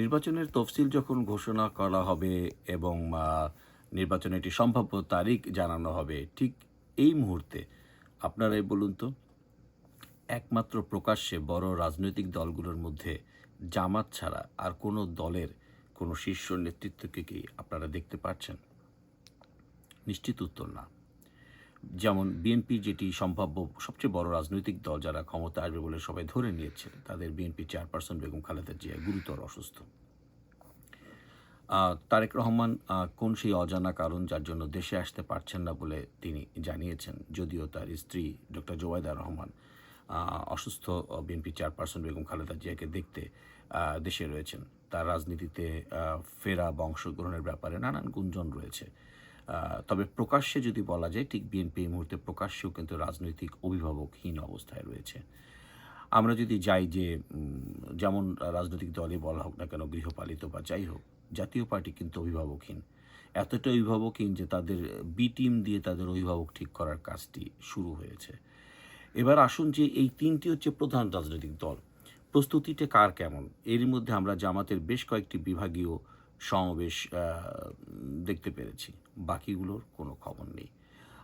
নির্বাচনের তফসিল যখন ঘোষণা করা হবে এবং নির্বাচনের একটি সম্ভাব্য তারিখ জানানো হবে, ঠিক এই মুহূর্তে আপনারাই বলুন তো, একমাত্র প্রকাশ্যে বড় রাজনৈতিক দলগুলোর মধ্যে জামাত ছাড়া আর কোনো দলের কোনো শীর্ষ নেতৃত্বকে কি আপনারা দেখতে পাচ্ছেন? নিশ্চিত উত্তর না। যেমন বিএনপি যেটি সম্ভাব্য সবচেয়ে বড় রাজনৈতিক দল যারা ক্ষমতা আসবে বলে সবাই ধরে নিয়েছে, তাদের বিএনপি চেয়ারপারসন বেগম খালেদা জিয়া গুরুতর অসুস্থ। তারেক রহমান কোন সেই অজানা কারণ যার জন্য দেশে আসতে পারছেন না বলে তিনি জানিয়েছেন, যদিও তার স্ত্রী ডক্টর জোবায়দা রহমান অসুস্থ বিএনপি চেয়ারপারসন বেগম খালেদা জিয়াকে দেখতে দেশে রয়েছেন। তার রাজনীতিতে ফেরা বা অংশগ্রহণের ব্যাপারে নানান গুঞ্জন রয়েছে। তবে প্রকাশ্যে যদি বলা যায়, ঠিক বিএনপি এই মুহূর্তে প্রকাশ্যেও কিন্তু রাজনৈতিক অভিভাবকহীন অবস্থায় রয়েছে। আমরা যদি যাই যে যেমন রাজনৈতিক দলই বলা হোক না কেন, গৃহপালিত বা যাই হোক, জাতীয় পার্টি কিন্তু অভিভাবকহীন। এতটা অভিভাবকহীন যে তাদের বি টিম দিয়ে তাদের অভিভাবক ঠিক করার কাজটি শুরু হয়েছে। এবার আসুন যে এই তিনটি হচ্ছে প্রধান রাজনৈতিক দল। প্রস্তুতিটা কার কেমন? এর মধ্যে আমরা জামাতের বেশ কয়েকটি বিভাগীয় সমাবেশ দেখতে পেরেছি। বাকিগুলোর কোনো খবর নেই।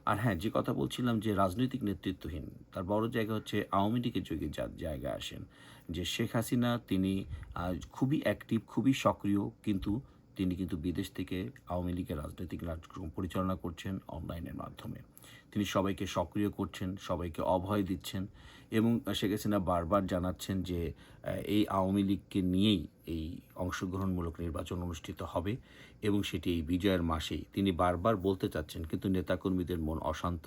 আর হ্যাঁ যে কথা বলছিলাম যে রাজনৈতিক নেতৃত্বহীন, তার বড় জায়গা হচ্ছে আওয়ামী লীগের যোগে জায়গায় আসেন, যে শেখ হাসিনা, তিনি খুবই অ্যাক্টিভ খুবই সক্রিয়, কিন্তু তিনি কিন্তু বিদেশ থেকে আওয়ামী লীগের রাজনৈতিক কার্যক্রম পরিচালনা করছেন অনলাইনের মাধ্যমে। তিনি সবাইকে সক্রিয় করছেন, সবাইকে অভয় দিচ্ছেন এবং শেখ হাসিনা বারবার জানাচ্ছেন যে এই আওয়ামী লীগকে নিয়েই এই অংশগ্রহণমূলক নির্বাচন অনুষ্ঠিত হবে এবং সেটি এই বিজয়ের মাসেই। তিনি বারবার বলতে চাচ্ছেন, কিন্তু নেতাকর্মীদের মন অশান্ত।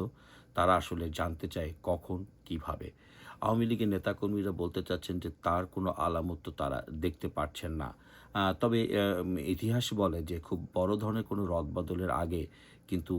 তারা আসলে জানতে চায় কখন, কীভাবে। আওয়ামী লীগের নেতাকর্মীরা বলতে চাচ্ছেন যে, তার কোনো আলামত তারা দেখতে পাচ্ছেন না। তবে ইতিহাস বলে যে খুব বড় ধরনের কোনো রদবদলের আগে কিন্তু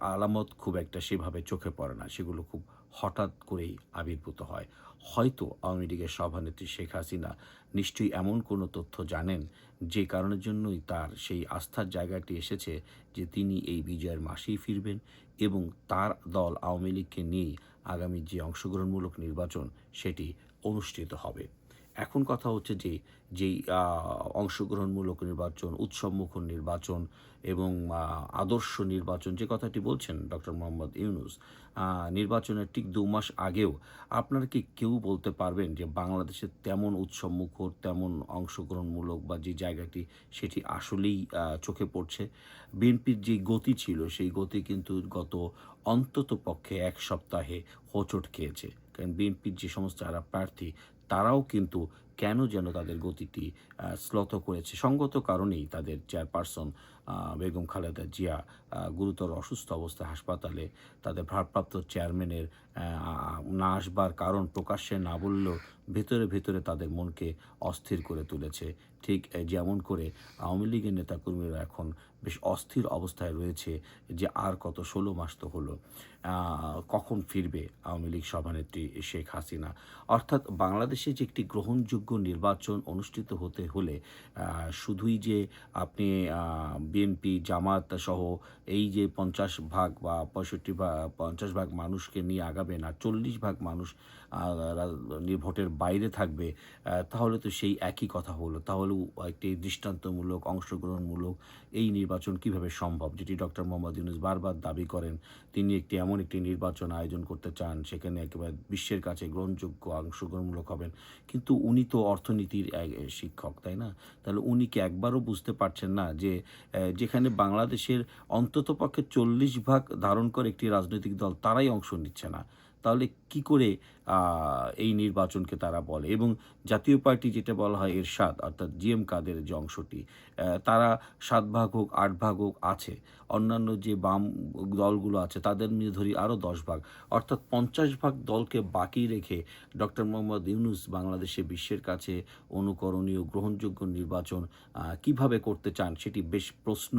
আলামত খুব একটা সেভাবে চোখে পড়ে না। সেগুলো খুব হঠাৎ করেই আবির্ভূত হয়। হয়তো আওয়ামী লীগের সভানেত্রী শেখ হাসিনা নিশ্চয়ই এমন কোনো তথ্য জানেন যে কারণের জন্যই তার সেই আস্থার জায়গাটি এসেছে যে তিনি এই বিজয়ের মাসেই ফিরবেন এবং তার দল আওয়ামী লীগকে নিয়েই আগামী যে অংশগ্রহণমূলক নির্বাচন সেটি অনুষ্ঠিত হবে। এখন কথা হচ্ছে যে, যেই অংশগ্রহণমূলক নির্বাচন উৎসবমুখর নির্বাচন এবং আদর্শ নির্বাচন, যে কথাটি বলছেন ডক্টর মোহাম্মদ ইউনুস নির্বাচনের ঠিক দু মাস আগেও আপনারা কি কেউ বলতে পারবেন যে বাংলাদেশে তেমন উৎসবমুখর তেমন অংশগ্রহণমূলক বা যে জায়গাটি সেটি আসলেই চোখে পড়ছে? বিএনপির যে গতি ছিল, সেই গতি কিন্তু গত অন্তত পক্ষে এক সপ্তাহে হোঁচট খেয়েছে। কারণ বিএনপির যে সমস্ত যারা প্রার্থী তারাও কিন্তু কেন যেন তাদের গতিটি শ্লত করেছে। সঙ্গত কারণেই তাদের চেয়ারপারসন বেগম খালেদা জিয়া গুরুতর অসুস্থ অবস্থায় হাসপাতালে তাদের ভারপ্রাপ্ত চেয়ারম্যানের না আসবার কারণ প্রকাশ্যে না বললেও ভেতরে ভেতরে তাদের মনকে অস্থির করে তুলেছে। ঠিক যেমন করে আওয়ামী লীগের নেতাকর্মীরা এখন বেশ অস্থির অবস্থায় রয়েছে যে আর কত ষোলো মাস তো হলো। কখন ফিরবে আওয়ামী লীগ সভানেত্রী শেখ হাসিনা? অর্থাৎ বাংলাদেশে যে একটি গ্রহণযোগ্য নির্বাচন অনুষ্ঠিত হতে হলে শুধুই যে আপনি বিএনপি জামাত সহ এই যে পঞ্চাশ ভাগ বা পঁয়ষট্টি ভাগ পঞ্চাশ ভাগ মানুষকে নিয়ে আগাবেন আর চল্লিশ ভাগ মানুষ ভোটের বাইরে থাকবে তাহলে তো সেই একই কথা হলো। তাহলে একটি দৃষ্টান্তমূলক, অংশগ্রহণমূলক এই নির্বাচন কীভাবে সম্ভব? যেটি ডক্টর মোহাম্মদ ইউনুস বারবার দাবি করেন, তিনি একটি, এমন একটি নির্বাচন আয়োজন করতে চান, সেখানে একেবারে বিশ্বের কাছে গ্রহণযোগ্য, অংশগ্রহণমূলক হবেন। কিন্তু উনি তো অর্থনীতির শিক্ষক, তাই না? তাহলে উনি কি একবারও বুঝতে পারছেন না যে যেখানে বাংলাদেশের অন্ততপক্ষে চল্লিশ ভাগ ধারণ করে একটি রাজনৈতিক দল, তারাই অংশ নিচ্ছে না? তাহলে কি করে এই নির্বাচনকে তারা বলে? এবং জাতীয় পার্টি যেটা বলা হয় এরশাদ, অর্থাৎ জিএম কাদের যে অংশটি তারা সাত ভাগ হোক, আট ভাগ হোক আছে। অন্যান্য যে বাম দলগুলো আছে, তাদের নিয়ে ধরি আরও দশ ভাগ। অর্থাৎ পঞ্চাশ ভাগ দলকে বাকি রেখে ডক্টর মোহাম্মদ ইউনুস বাংলাদেশে বিশ্বের কাছে অনুকরণীয়, গ্রহণযোগ্য নির্বাচন কীভাবে করতে চান সেটি বেশ প্রশ্ন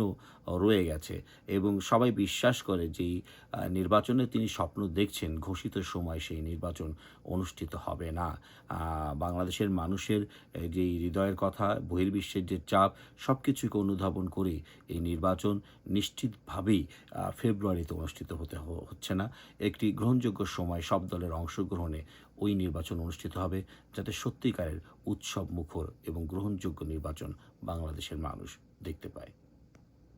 রয়ে গেছে। এবং সবাই বিশ্বাস করে যে নির্বাচনে তিনি স্বপ্ন দেখছেন, ঘোষিত সময় সময় সেই নির্বাচন অনুষ্ঠিত হবে না। বাংলাদেশের মানুষের যে হৃদয়ের কথা, বহির্বিশ্বের যে চাপ সব কিছুকে অনুধাবন করে এই নির্বাচন নিশ্চিতভাবেই ফেব্রুয়ারিতে অনুষ্ঠিত হতে হচ্ছে না। একটি গ্রহণযোগ্য সময় সব দলের অংশগ্রহণে ওই নির্বাচন অনুষ্ঠিত হবে, যাতে সত্যিকারের উৎসব মুখর এবং গ্রহণযোগ্য নির্বাচন বাংলাদেশের মানুষ দেখতে পায়।